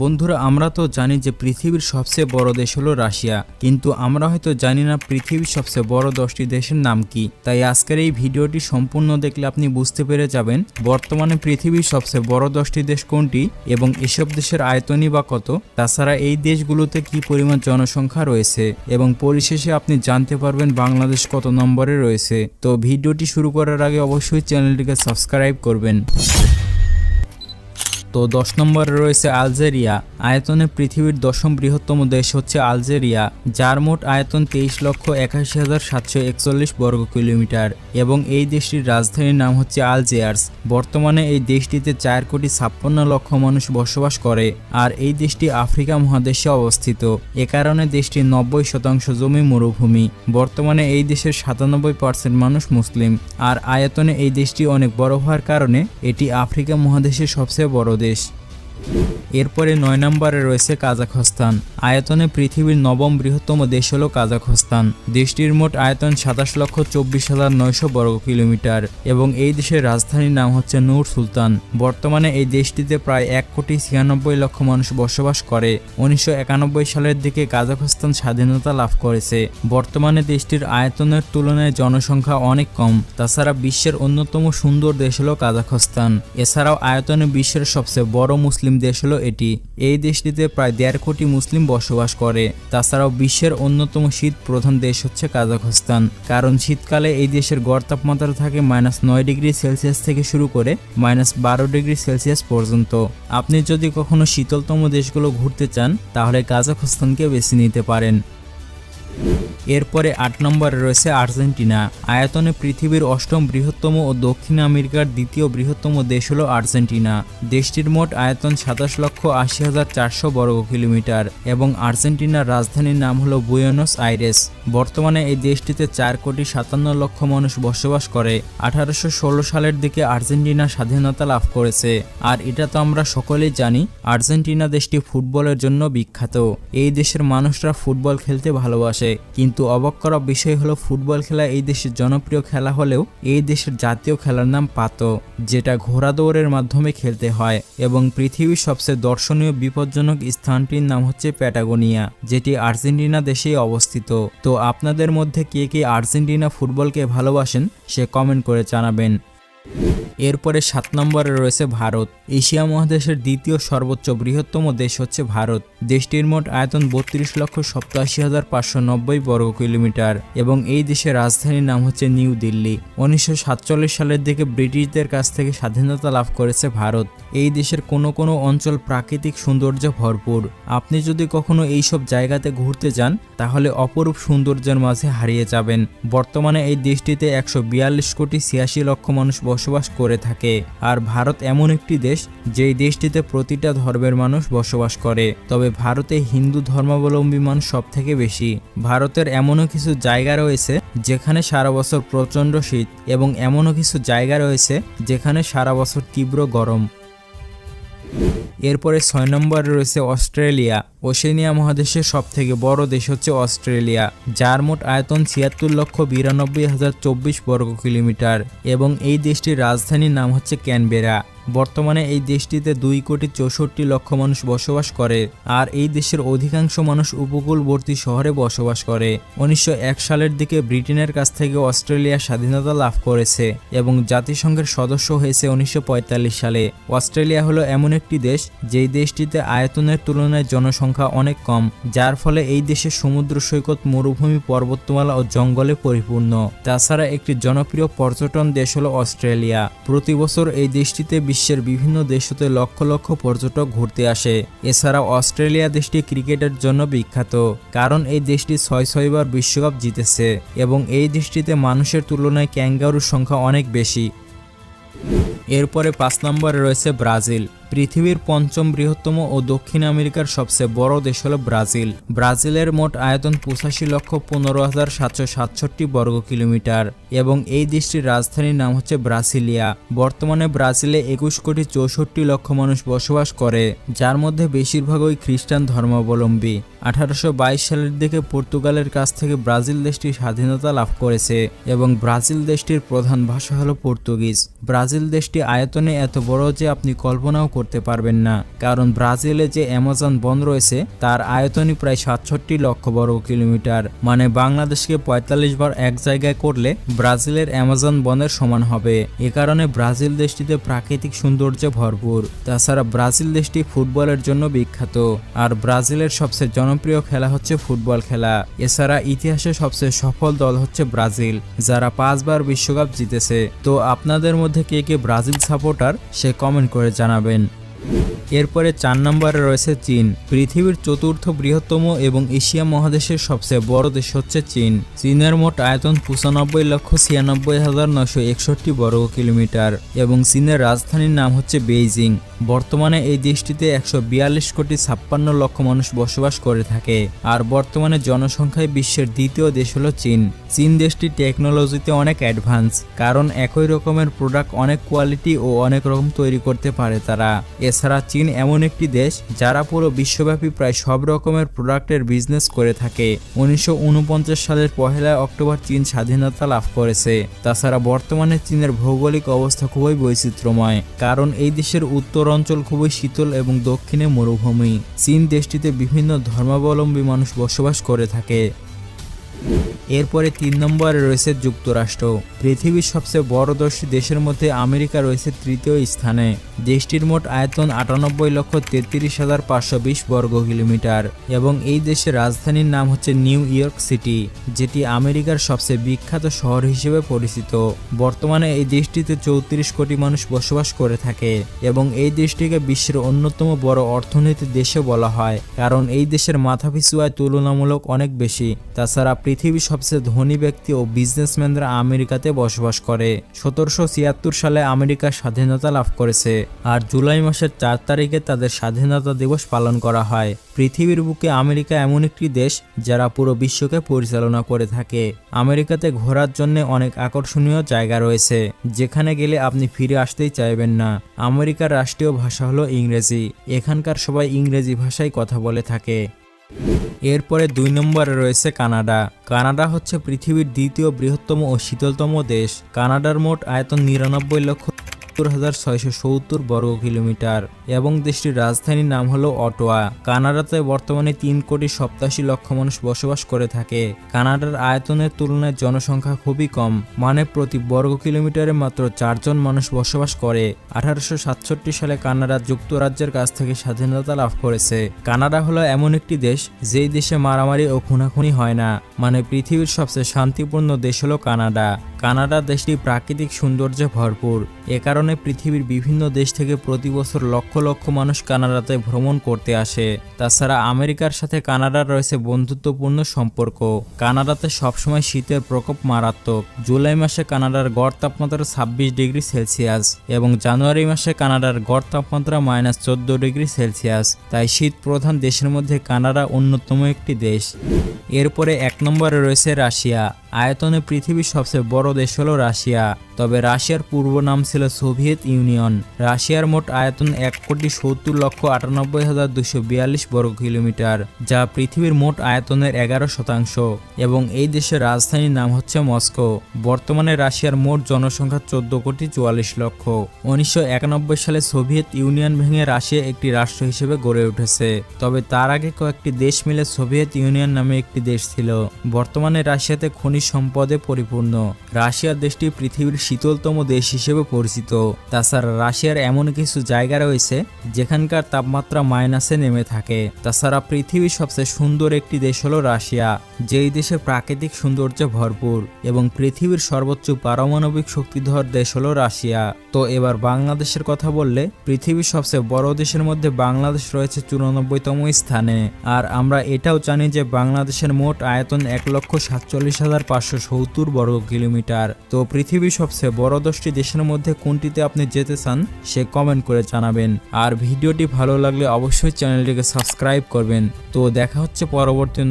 বন্ধুরা, আমরা তো জানি যে পৃথিবীর সবচেয়ে বড় দেশ হলো রাশিয়া, কিন্তু আমরা হয়তো জানি না পৃথিবীর সবচেয়ে বড় দশটি দেশের নাম কি। তাই আজকের এই ভিডিওটি সম্পূর্ণ দেখলে আপনি বুঝতে পেরে যাবেন বর্তমানে পৃথিবীর সবচেয়ে বড় দশটি দেশ কোনটি এবং এসব দেশের আয়তনই বা কত। তাছাড়া এই দেশগুলোতে কি পরিমাণ জনসংখ্যা রয়েছে এবং পরিশেষে আপনি জানতে পারবেন বাংলাদেশ কত নম্বরে রয়েছে। তো ভিডিওটি শুরু করার আগে অবশ্যই চ্যানেলটিকে সাবস্ক্রাইব করবেন। তো দশ নম্বরে রয়েছে আলজেরিয়া। আয়তনে পৃথিবীর দশম বৃহত্তম দেশ হচ্ছে আলজেরিয়া, যার মোট আয়তন তেইশ লক্ষ একাশি হাজার সাতশো একচল্লিশ বর্গ কিলোমিটার এবং এই দেশটির রাজধানীর নাম হচ্ছে আলজেয়ার্স। বর্তমানে এই দেশটিতে চার কোটি ছাপ্পান্ন লক্ষ মানুষ বসবাস করে আর এই দেশটি আফ্রিকা মহাদেশে অবস্থিত। এ কারণে দেশটির নব্বই শতাংশ জমি মরুভূমি। বর্তমানে এই দেশের সাতানব্বই পার্সেন্ট মানুষ মুসলিম। আর আয়তনে এই দেশটি অনেক বড় হওয়ার কারণে এটি আফ্রিকা মহাদেশের সবচেয়ে বড় দেশ। です。এরপরে নয় নম্বরে রয়েছে কাজাখস্তান। আয়তনে পৃথিবীর নবম বৃহত্তম দেশ হল কাজাখস্তান। দেশটির মোট আয়তন সাতাশ লক্ষ চব্বিশ হাজার নয়শো বর্গ কিলোমিটার এবং এই দেশের রাজধানীর নাম হচ্ছে নূর সুলতান। বর্তমানে এই দেশটিতে প্রায় এক কোটি ছিয়ানব্বই লক্ষ মানুষ বসবাস করে। উনিশশো একানব্বই সালের দিকে কাজাখস্তান স্বাধীনতা লাভ করেছে। বর্তমানে দেশটির আয়তনের তুলনায় জনসংখ্যা অনেক কম। তাছাড়া বিশ্বের অন্যতম সুন্দর দেশ হল কাজাখস্তান। এছাড়াও আয়তনে বিশ্বের সবচেয়ে বড় মুসলিম দেশ হলো এটি। এই দেশটিতে প্রায় দেড় কোটি মুসলিম বসবাস করে। তাছাড়াও বিশ্বের অন্যতম শীত প্রধান দেশ হচ্ছে কাজাখস্তান। কারণ শীতকালে এই দেশের গড় তাপমাত্রা থাকে মাইনাস নয় ডিগ্রি সেলসিয়াস থেকে শুরু করে মাইনাস বারো ডিগ্রি সেলসিয়াস পর্যন্ত। আপনি যদি কখনো শীতলতম দেশগুলো ঘুরতে চান, তাহলে কাজাখস্তানকে বেছে নিতে পারেন। এরপরে আট নম্বরে রয়েছে আর্জেন্টিনা। আয়তনে পৃথিবীর অষ্টম বৃহত্তম ও দক্ষিণ আমেরিকার দ্বিতীয় বৃহত্তম দেশ হল আর্জেন্টিনা। দেশটির মোট আয়তন সাতাশ লক্ষ আশি হাজার চারশো বর্গ কিলোমিটার এবং আর্জেন্টিনার রাজধানীর নাম হল বুয়েনস আইরেস। বর্তমানে এই দেশটিতে চার কোটি সাতান্ন লক্ষ মানুষ বসবাস করে। আঠারোশো ষোলো সালের দিকে আর্জেন্টিনা স্বাধীনতা লাভ করেছে। আর এটা তো আমরা সকলেই জানি, আর্জেন্টিনা দেশটি ফুটবলের জন্য বিখ্যাত। এই দেশের মানুষরা ফুটবল খেলতে ভালোবাসে। কিন্তু কিন্তু অবাক করা বিষয় হলো ফুটবল খেলা এই দেশের জনপ্রিয় খেলা হলেও এই দেশের জাতীয় খেলার নাম পাতো, যেটা ঘোড়া দৌড়ের মাধ্যমে খেলতে হয় এবং পৃথিবীর সবচেয়ে দর্শনীয় বিপজ্জনক স্থানটির নাম হচ্ছে প্যাটাগোনিয়া, যেটি আর্জেন্টিনা দেশেই অবস্থিত। তো আপনাদের মধ্যে কে কে আর্জেন্টিনা ফুটবলকে ভালোবাসেন, সে কমেন্ট করে জানাবেন। এরপরে সাত নম্বরে রয়েছে ভারত। এশিয়া মহাদেশের দ্বিতীয় সর্বোচ্চ বৃহত্তম দেশ হচ্ছে ভারত। দেশটির মোট আয়তন বত্রিশ লক্ষ সপ্তাশি হাজার পাঁচশো নব্বই বর্গ কিলোমিটার এবং এই দেশের রাজধানীর নাম হচ্ছে নিউ দিল্লি। উনিশশো সাতচল্লিশ সালের দিকে ব্রিটিশদের কাছ থেকে স্বাধীনতা লাভ করেছে ভারত। এই দেশের কোনো কোনো অঞ্চল প্রাকৃতিক সৌন্দর্য ভরপুর। আপনি যদি কখনো এইসব জায়গাতে ঘুরতে যান, তাহলে অপরূপ সৌন্দর্যের মাঝে হারিয়ে যাবেন। বর্তমানে এই দেশটিতে একশো বিয়াল্লিশ কোটি ছিয়াশি লক্ষ মানুষ বসবাস করে থাকে। আর ভারত এমন একটি দেশ, যেই দেশটিতে প্রতিটা ধর্মের মানুষ বসবাস করে। তবে ভারতে হিন্দু ধর্মাবলম্বী মানুষ সব থেকে বেশি। ভারতের এমনও কিছু জায়গা রয়েছে যেখানে সারা বছর প্রচণ্ড শীত এবং এমনও কিছু জায়গা রয়েছে যেখানে সারা বছর তীব্র গরম। এরপরে ছয় নম্বরে রয়েছে অস্ট্রেলিয়া। ওশেনিয়া মহাদেশের সব থেকে বড় দেশ হচ্ছে অস্ট্রেলিয়া, যার মোট আয়তন ছিয়াত্তর লক্ষ বিরানব্বই হাজার চব্বিশ বর্গ কিলোমিটার এবং এই দেশটির রাজধানীর নাম হচ্ছে ক্যানবেরা। বর্তমানে এই দেশটিতে দুই কোটি চৌষট্টি লক্ষ মানুষ বসবাস করে, আর এই দেশের অধিকাংশ মানুষ উপকূলবর্তী শহরে বসবাস করে। উনিশশো এক সালের দিকে ব্রিটেনের কাছ থেকে অস্ট্রেলিয়া স্বাধীনতা লাভ করেছে এবং জাতিসংঘের সদস্য হয়েছে উনিশশো পঁয়তাল্লিশ সালে। অস্ট্রেলিয়া হলো এমন একটি দেশ, যেই দেশটিতে আয়তনের তুলনায় জনসংখ্যা অনেক কম, যার ফলে এই দেশের সমুদ্র সৈকত, মরুভূমি, পর্বতমালা ও জঙ্গলে পরিপূর্ণ। তাছাড়া একটি জনপ্রিয় পর্যটন দেশ হলো অস্ট্রেলিয়া। প্রতি বছর এই দেশটিতে বিশ্বের বিভিন্ন দেশতে লক্ষ লক্ষ পর্যটক ঘুরতে আসে। এছাড়াও অস্ট্রেলিয়া দেশটি ক্রিকেটের জন্য বিখ্যাত, কারণ এই দেশটি ছয় ছয়বার বিশ্বকাপ জিতেছে এবং এই দেশটিতে মানুষের তুলনায় ক্যাঙ্গারুর সংখ্যা অনেক বেশি। এরপরে পাঁচ নম্বরে রয়েছে ব্রাজিল। পৃথিবীর পঞ্চম বৃহত্তম ও দক্ষিণ আমেরিকার সবচেয়ে বড় দেশ হল ব্রাজিল। ব্রাজিলের মোট আয়তন পঁচাশি লক্ষ পনেরো হাজার সাতশো সাতষট্টি বর্গ কিলোমিটার এবং এই দেশটির রাজধানীর নাম হচ্ছে ব্রাসিলিয়া। বর্তমানে ব্রাজিলে একুশ কোটি চৌষট্টি লক্ষ মানুষ বসবাস করে, যার মধ্যে বেশিরভাগই খ্রিস্টান ধর্মাবলম্বী। আঠারোশো বাইশ সালের দিকে পর্তুগালের কাছ থেকে ব্রাজিল দেশটি স্বাধীনতা লাভ করেছে এবং ব্রাজিল দেশটির প্রধান ভাষা হলো পর্তুগিজ। ব্রাজিল দেশটি আয়তনে এত বড় যে আপনি কল্পনাও করতে পারবেন না। কারণ ব্রাজিলে যে অ্যামাজন বন রয়েছে, তার আয়তনই প্রায় সাতষট্টি লক্ষ বর্গ কিলোমিটার। মানে বাংলাদেশকে পঁয়তাল্লিশ বার এক জায়গায় করলে ব্রাজিলের অ্যামাজন বনের সমান হবে। এ কারণে ব্রাজিল দেশটিতে প্রাকৃতিক সৌন্দর্যে ভরপুর। তাছাড়া ব্রাজিল দেশটি ফুটবলের জন্য বিখ্যাত। আর ব্রাজিলের সবচেয়ে জনপ্রিয় খেলা হচ্ছে ফুটবল খেলা। এছাড়া ইতিহাসে সবচেয়ে সফল দল হচ্ছে ব্রাজিল, যারা পাঁচবার বিশ্বকাপ জিতেছে। তো আপনাদের মধ্যে কে কে ব্রাজিল সাপোর্টার, সে কমেন্ট করে জানাবেন। এরপরে চার নম্বরে রয়েছে চীন। পৃথিবীর চতুর্থ বৃহত্তম এবং এশিয়া মহাদেশের সবচেয়ে বড় দেশ হচ্ছে চীন। চীনের মোট আয়তন পঁচানব্বই লক্ষ ছিয়ানব্বই হাজার নশো একষট্টি বর্গ কিলোমিটার এবং চীনের রাজধানীর নাম হচ্ছে বেইজিং। বর্তমানে এই দেশটিতে একশো বিয়াল্লিশ কোটি ছাপ্পান্ন লক্ষ মানুষ বসবাস করে থাকে। আর বর্তমানে জনসংখ্যায় বিশ্বের দ্বিতীয় দেশ হলো চীন। চীন দেশটি টেকনোলজিতে অনেক অ্যাডভান্স কারণ একই রকমের প্রোডাক্ট অনেক কোয়ালিটি ও অনেক রকম তৈরি করতে পারে তারা। এছাড়া চীন এমন একটি দেশ যারা পুরো বিশ্বব্যাপী প্রায় সব রকমের প্রোডাক্টের বিজনেস করে থাকে। উনিশশো ঊনপঞ্চাশ সালের পহেলা অক্টোবর চীন স্বাধীনতা লাভ করেছে। তাছাড়া বর্তমানে চীনের ভৌগোলিক অবস্থা খুবই বৈচিত্র্যময়, কারণ এই দেশের উত্তর অঞ্চল খুবই শীতল এবং দক্ষিণে মরুভূমি। চীন দেশটিতে বিভিন্ন ধর্মাবলম্বী মানুষ বসবাস করে থাকে। এরপরে তিন নম্বরে রয়েছে যুক্তরাষ্ট্র। পৃথিবীর সবচেয়ে বড় দশটি দেশের মধ্যে আমেরিকা রয়েছে তৃতীয় স্থানে। দেশটির মোট আয়তন আটানব্বই লক্ষ তেত্রিশ হাজার পাঁচশো বিশ বর্গ কিলোমিটার এবং এই দেশের রাজধানীর নাম হচ্ছে নিউ ইয়র্ক সিটি, যেটি আমেরিকার সবচেয়ে বিখ্যাত শহর হিসেবে পরিচিত। বর্তমানে এই দেশটিতে চৌত্রিশ কোটি মানুষ বসবাস করে থাকে এবং এই দেশটিকে বিশ্বের অন্যতম বড় অর্থনৈতিক দেশে বলা হয়, কারণ এই দেশের মাথাপিছু আয় তুলনামূলক অনেক বেশি। তাছাড়া পৃথিবীর সবচেয়ে ধনী ব্যক্তি ও বিজনেসম্যানরা আমেরিকাতে বসবাস করে। সতেরোশো ছিয়াত্তর সালে আমেরিকা স্বাধীনতা লাভ করেছে আর জুলাই মাসের চার তারিখে তাদের স্বাধীনতা দিবস পালন করা হয়। পৃথিবীর বুকে আমেরিকা এমন একটি দেশ যারা পুরো বিশ্বকে পরিচালনা করে থাকে। আমেরিকাতে ঘোরার জন্য অনেক আকর্ষণীয় জায়গা রয়েছে, যেখানে গেলে আপনি ফিরে আসতেই চাইবেন না। আমেরিকার রাষ্ট্রীয় ভাষা হলো ইংরেজি। এখানকার সবাই ইংরেজি ভাষায় কথা বলে থাকে। এরপরে দুই নম্বরে রয়েছে কানাডা। কানাডা হচ্ছে পৃথিবীর দ্বিতীয় বৃহত্তম ও শীতলতম দেশ। কানাডার মোট আয়তন নিরানব্বই লক্ষ সত্তর হাজার ছয়শো সত্তর বর্গ কিলোমিটার। এবং দেশটির রাজধানীর নাম হলো অটোয়া। কানাডাতে বর্তমানে তিন কোটি সপ্তাশি লক্ষ মানুষ বসবাস করে থাকে। কানাডার আয়তনের তুলনায় জনসংখ্যা খুবই কম মানে প্রতি বর্গ কিলোমিটারে মাত্র চারজন মানুষ বসবাস করে। আঠারোশো সাতষট্টি সালে কানাডা যুক্তরাজ্যের কাছ থেকে স্বাধীনতা লাভ করেছে। কানাডা হলো এমন একটি দেশ, যেই দেশে মারামারি ও খুনাখুনি হয় না মানে পৃথিবীর সবচেয়ে শান্তিপূর্ণ দেশ হলো কানাডা। কানাডা দেশটি প্রাকৃতিক সৌন্দর্যে ভরপুর। এ কারণে পৃথিবীর বিভিন্ন দেশ থেকে প্রতি বছর লক্ষ লক্ষ মানুষ কানাডাতে ভ্রমণ করতে আসে। তাছাড়া আমেরিকার সাথে কানাডার রয়েছে বন্ধুত্বপূর্ণ সম্পর্ক। কানাডাতে সবসময় শীতের প্রকোপ মারাত্মক। জুলাই মাসে কানাডার গড় তাপমাত্রা ছাব্বিশ ডিগ্রি সেলসিয়াস এবং জানুয়ারি মাসে কানাডার গড় তাপমাত্রা মাইনাস চোদ্দ ডিগ্রি সেলসিয়াস। তাই শীত প্রধান দেশের মধ্যে কানাডা অন্যতম একটি দেশ। এরপরে এক নম্বরে রয়েছে রাশিয়া। আয়তনে পৃথিবীর সবচেয়ে বড় দেশ হলো রাশিয়া। তবে রাশিয়ার পূর্ব নাম ছিল সোভিয়েত ইউনিয়ন। রাশিয়ার মোট আয়তন এক কোটি সত্তর লক্ষ আটানব্বই হাজার দুশো বিয়াল্লিশ বর্গ কিলোমিটার, যা পৃথিবীর মোট আয়তনের এগারো শতাংশ। এবং এই দেশের রাজধানীর নাম হচ্ছে মস্কো। বর্তমানে রাশিয়ার মোট জনসংখ্যা চোদ্দ কোটি চুয়াল্লিশ লক্ষ। উনিশশো একানব্বই সালে সোভিয়েত ইউনিয়ন ভেঙে রাশিয়া একটি রাষ্ট্র হিসেবে গড়ে উঠেছে। তবে তার আগে কয়েকটি দেশ মিলে সোভিয়েত ইউনিয়ন নামে একটি দেশ ছিল। বর্তমানে রাশিয়াতে খনিজ সম্পদে পরিপূর্ণ। রাশিয়া দেশটি পৃথিবীর শীতলতম দেশ হিসেবে পরিচিত। তাছাড়া রাশিয়ার এমন কিছু জায়গা রয়েছে, যেখানকার তাপমাত্রা মাইনাসে নেমে থাকে। তাছাড়া পৃথিবীর সবচেয়ে সুন্দর একটি দেশ হলো রাশিয়া, যেই দেশে প্রাকৃতিক সৌন্দর্যে ভরপুর এবং পৃথিবীর সর্বোচ্চ পারমাণবিক শক্তিধর দেশ হলো রাশিয়া। তো এবার বাংলাদেশের কথা বললে, পৃথিবীর সবচেয়ে বড় দেশের মধ্যে বাংলাদেশ রয়েছে চুরানব্বইতম স্থানে। আর আমরা এটাও জানি যে বাংলাদেশের মোট আয়তন এক লক্ষ সাতচল্লিশ হাজার পাঁচশো সত্তর বর্গ কিলোমিটার। তো পৃথিবীর সবচেয়ে বড় দশটি দেশের মধ্যে কোনটিতে আপনি যেতে চান, সে কমেন্ট করে জানাবেন। আর ভিডিওটি ভালো লাগলে অবশ্যই চ্যানেলটিকে সাবস্ক্রাইব করবেন। তো দেখা হচ্ছে পরবর্তী